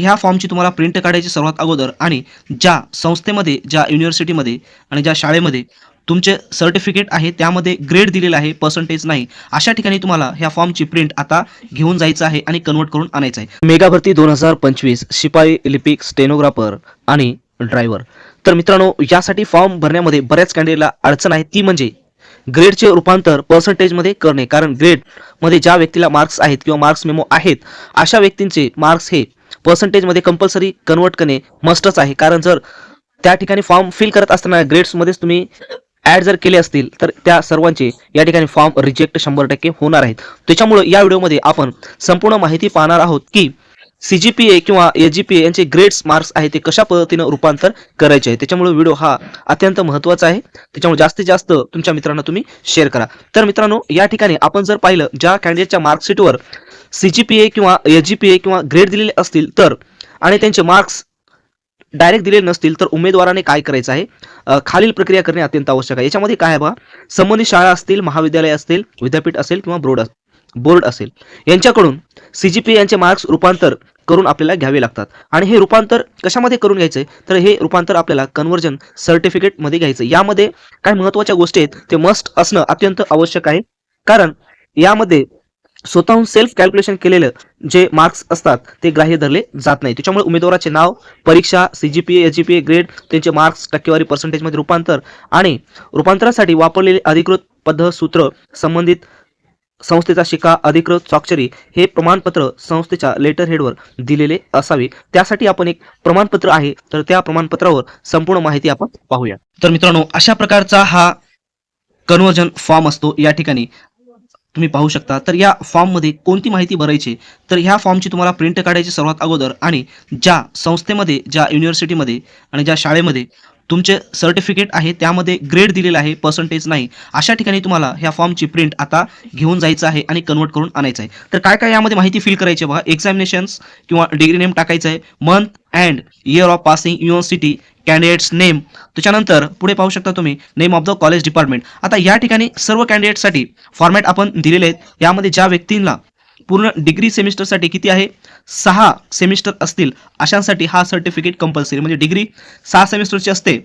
ह्या फॉर्मची तुम्हाला प्रिंट काढायची सर्वात अगोदर आणि ज्या संस्थेमध्ये ज्या युनिव्हर्सिटीमध्ये आणि ज्या शाळेमध्ये तुमचे सर्टिफिकेट आहे त्यामध्ये ग्रेड दिलेला आहे पर्सेंटेज नाही अशा ठिकाणी तुम्हाला ह्या फॉर्मची प्रिंट आता घेऊन जायचं आहे आणि कन्वर्ट करून आणायचं आहे. मेगा भरती दोन हजार पंचवीस शिपाई लिपिक स्टेनोग्राफर आणि ड्रायव्हर तर मित्रांनो यासाठी फॉर्म भरण्यामध्ये बऱ्याच कॅन्डिडेटला अडचण आहे. ती म्हणजे ग्रेडचे रूपांतर पर्सेंटेजमध्ये करणे. कारण ग्रेडमध्ये ज्या व्यक्तीला मार्क्स आहेत किंवा मार्क्स मेमो आहेत अशा व्यक्तींचे मार्क्स हे पर्सेंटेजमध्ये कंपल्सरी कन्वर्ट करणे मस्टच आहे. कारण जर त्या ठिकाणी फॉर्म फिल करत असताना ग्रेड्समध्येच तुम्ही ॲड जर केले असतील तर त्या सर्वांचे या ठिकाणी फॉर्म रिजेक्ट शंभर टक्के होणार आहेत. त्याच्यामुळं या व्हिडिओमध्ये आपण संपूर्ण माहिती पाहणार आहोत की सीजीपीए किंवा एजीपीए यांचे ग्रेड्स मार्क्स आहे ते कशा पद्धतीनं रूपांतर करायचे आहे? त्याच्यामुळे व्हिडिओ हा अत्यंत महत्त्वाचा आहे. त्याच्यामुळे जास्तीत जास्त तुमच्या मित्रांना तुम्ही शेअर करा. तर मित्रांनो या ठिकाणी आपण जर पाहिलं ज्या कॅन्डिडेटच्या मार्कशीटवर सीजीपीए किंवा एजीपीए किंवा ग्रेड दिलेले असतील तर आणि त्यांचे मार्क्स डायरेक्ट दिलेले नसतील तर उमेदवाराने काय करायचं आहे? खालील प्रक्रिया करणे अत्यंत आवश्यक आहे. याच्यामध्ये काय आहे बघा? संबंधित शाळा असतील महाविद्यालय असतील विद्यापीठ असेल किंवा बोर्ड बोर्ड असेल. यांच्याकडून सी जी पी यांचे मार्क्स रूपांतर करून आपल्याला घ्यावे लागतात. आणि हे रूपांतर कशामध्ये करून घ्यायचं? तर हे रूपांतर आपल्याला कन्वर्जन सर्टिफिकेटमध्ये घ्यायचं. यामध्ये काय महत्त्वाच्या गोष्टी आहेत. ते मस्ट असणं अत्यंत आवश्यक आहे. कारण यामध्ये स्वतःहून सेल्फ कॅल्क्युलेशन केलेलं जे मार्क्स असतात ते ग्राह्य धरले जात नाही. त्याच्यामुळे उमेदवाराचे नाव परीक्षा C G P H G P A grade त्यांचे मार्क्स टक्केवारी पर्सेंटेजमध्ये रूपांतर आणि रूपांतरासाठी वापरलेले अधिकृत पद्धत सूत्र संबंधित संस्थेचा शिका अधिकृत स्वाक्षरी हे प्रमाणपत्र संस्थेच्या लेटर हेडवर दिलेले असावे. त्यासाठी आपण एक प्रमाणपत्र आहे तर त्या प्रमाणपत्रावर संपूर्ण माहिती आपण पाहूया. तर मित्रांनो अशा प्रकारचा हा कन्वर्जन फॉर्म असतो. या ठिकाणी तुम्ही पाहू शकता. तर या फॉर्ममध्ये कोणती माहिती भरायची? तर ह्या फॉर्मची तुम्हाला प्रिंट काढायची सर्वात अगोदर आणि ज्या संस्थेमध्ये ज्या युनिव्हर्सिटीमध्ये आणि ज्या शाळेमध्ये तुमचे सर्टिफिकेट आहे त्यामध्ये ग्रेड दिलेला आहे पर्सेंटेज नाही. अशा ठिकाणी तुम्हाला ह्या फॉर्मची प्रिंट आता घेऊन जायचं आहे आणि कन्वर्ट करून आणायचं आहे. तर काय काय यामध्ये माहिती फिल करायची आहे बघा? एक्झामिनेशन्स किंवा डिग्री नेम टाकायचं आहे. Month and year of passing university candidates name त्याच्यानंतर पुढे पाहू शकता तुम्ही name of the college department आता या ठिकाणी सर्व कॅन्डिडेटसाठी फॉर्मॅट आपण दिलेले आहेत. यामध्ये ज्या व्यक्तींना पूर्ण डिग्री सेमिस्टरसाठी किती आहे? सहा सेमिस्टर असतील. अशांसाठी हा सर्टिफिकेट कंपल्सरी म्हणजे डिग्री सहा सेमिस्टरची असते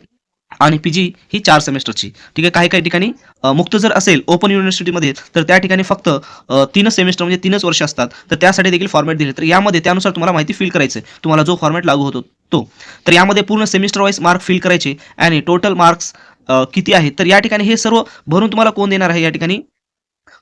आणि पी जी ही चार सेमिस्टरची. ठीक आहे? काही काही ठिकाणी मुक्त जर असेल ओपन युनिव्हर्सिटीमध्ये तर त्या ठिकाणी फक्त तीनच सेमिस्टर म्हणजे तीनच वर्ष असतात. तर त्यासाठी देखील फॉर्मॅट दिले. तर यामध्ये त्यानुसार तुम्हाला माहिती फिल करायचं आहे तुम्हाला जो फॉर्मॅट लागू होतो तो. तर यामध्ये पूर्ण सेमिस्टर वाईज मार्क फिल करायचे आणि टोटल मार्क्स किती आहेत? तर या ठिकाणी हे सर्व भरून तुम्हाला कोण देणार आहे? या ठिकाणी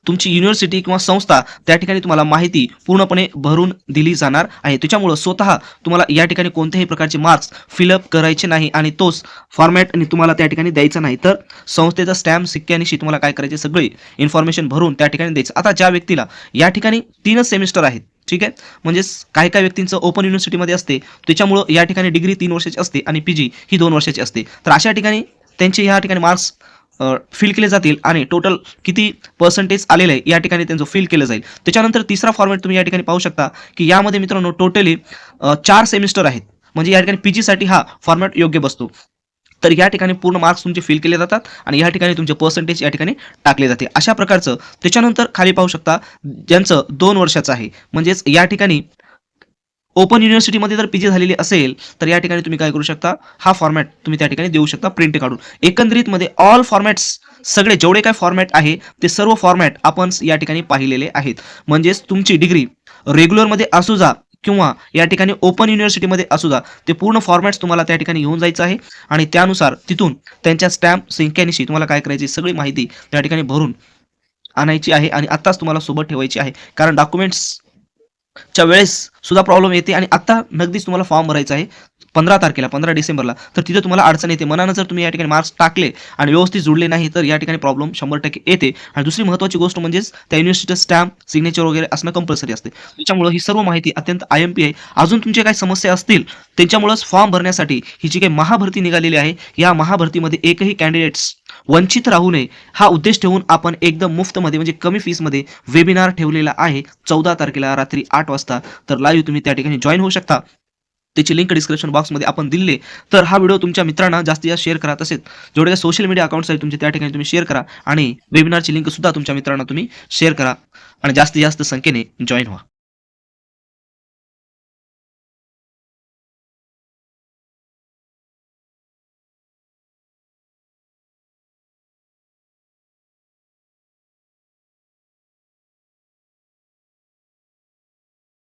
तुमची युनिव्हर्सिटी किंवा संस्था त्या ठिकाणी तुम्हाला माहिती पूर्णपणे भरून दिली जाणार आहे. त्याच्यामुळं स्वतः तुम्हाला या ठिकाणी कोणत्याही प्रकारचे मार्क्स फिलअप करायचे नाही आणि तोच फॉर्मॅट तुम्हाला त्या ठिकाणी द्यायचा नाही. तर संस्थेचा स्टॅम्प सिक्क्यानिशी तुम्हाला काय करायचे? सगळे इन्फॉर्मेशन भरून त्या ठिकाणी द्यायचं. आता ज्या व्यक्तीला या ठिकाणी तीनच सेमिस्टर आहेत ठीक आहे? म्हणजेच काही काही व्यक्तींचं ओपन युनिव्हर्सिटीमध्ये असते त्याच्यामुळं या ठिकाणी डिग्री तीन वर्षाची असते आणि पी जी ही दोन वर्षाची असते. तर अशा ठिकाणी त्यांचे या ठिकाणी मार्क्स फिल केले जातील आणि टोटल किती पर्सेंटेज आलेलं आहे या ठिकाणी त्यांचं फिल केलं जाईल. त्याच्यानंतर तिसरा फॉर्मॅट तुम्ही या ठिकाणी पाहू शकता की यामध्ये मित्रांनो टोटली चार सेमिस्टर आहेत. म्हणजे या ठिकाणी पी जीसाठी हा फॉर्मॅट योग्य बसतो. तर या ठिकाणी पूर्ण मार्क्स तुमचे फिल केले जातात आणि या ठिकाणी तुमचे पर्सेंटेज या ठिकाणी टाकले जाते. अशा प्रकारचं त्याच्यानंतर खाली पाहू शकता ज्यांचं दोन वर्षाचं आहे. म्हणजेच या ठिकाणी ओपन युनिव्हर्सिटीमध्ये जर पी जी झालेली असेल तर या ठिकाणी तुम्ही काय करू शकता? हा फॉर्मॅट तुम्ही त्या ठिकाणी देऊ शकता प्रिंट काढून. एकंदरीतमध्ये ऑल फॉर्मॅट्स सगळे जेवढे काय फॉर्मॅट आहे ते सर्व फॉर्मॅट आपण या ठिकाणी पाहिलेले आहेत. म्हणजेच तुमची डिग्री रेग्युलरमध्ये असू जा किंवा या ठिकाणी ओपन युनिव्हर्सिटीमध्ये असू जा ते पूर्ण फॉर्मॅट्स तुम्हाला त्या ठिकाणी घेऊन जायचं आहे. आणि त्यानुसार तिथून त्यांच्या स्टॅम्प संख्यानिशी तुम्हाला काय करायची सगळी माहिती त्या ठिकाणी भरून आणायची आहे आणि आत्ताच तुम्हाला सोबत ठेवायची आहे. कारण डॉक्युमेंट्स च्या वेळेस सुद्धा प्रॉब्लेम येते आणि आता नगदीच तुम्हाला फॉर्म भरायचा आहे. पंधरा तारखेला पंधरा डिसेंबरला तर तिथे तुम्हाला अडचण येते. मनानं जर तुम्ही या ठिकाणी मार्क्स टाकले आणि व्यवस्थित जुळले नाही तर या ठिकाणी प्रॉब्लेम शंभर टक्के येते. आणि दुसरी महत्त्वाची गोष्ट म्हणजेच त्या युनिव्हर्सिटीचं स्टॅम्प सिग्नेचर वगैरे असणं कंपल्सरी असते. त्याच्यामुळं ही सर्व माहिती अत्यंत आय एम पी आहे. अजून तुमचे काही समस्या असतील त्यांच्यामुळंच फॉर्म भरण्यासाठी ही जी काही महाभरती निघालेली आहे या महाभरतीमध्ये एकही कॅन्डिडेट्स वंचित राहू नये हा उद्देश ठेवून आपण एकदम मुफ्तमध्ये म्हणजे कमी फीसमध्ये वेबिनार ठेवलेला आहे चौदा तारखेला रात्री आठ वाजता. तर लाईव्ह तुम्ही त्या ठिकाणी जॉईन होऊ शकता. त्याची लिंक डिस्क्रिप्शन बॉक्समध्ये आपण दिले तर हा व्हिडिओ तुमच्या मित्रांना जास्तीत जास्त शेअर करा तसेच जेवढे सोशल मीडिया अकाउंट्स आहेत तुमचे त्या ठिकाणी तुम्ही शेअर करा. आणि वेबिनारची लिंक सुद्धा तुमच्या मित्रांना तुम्ही शेअर करा. आणि जास्तीत जास्त संख्येने जॉईन व्हा.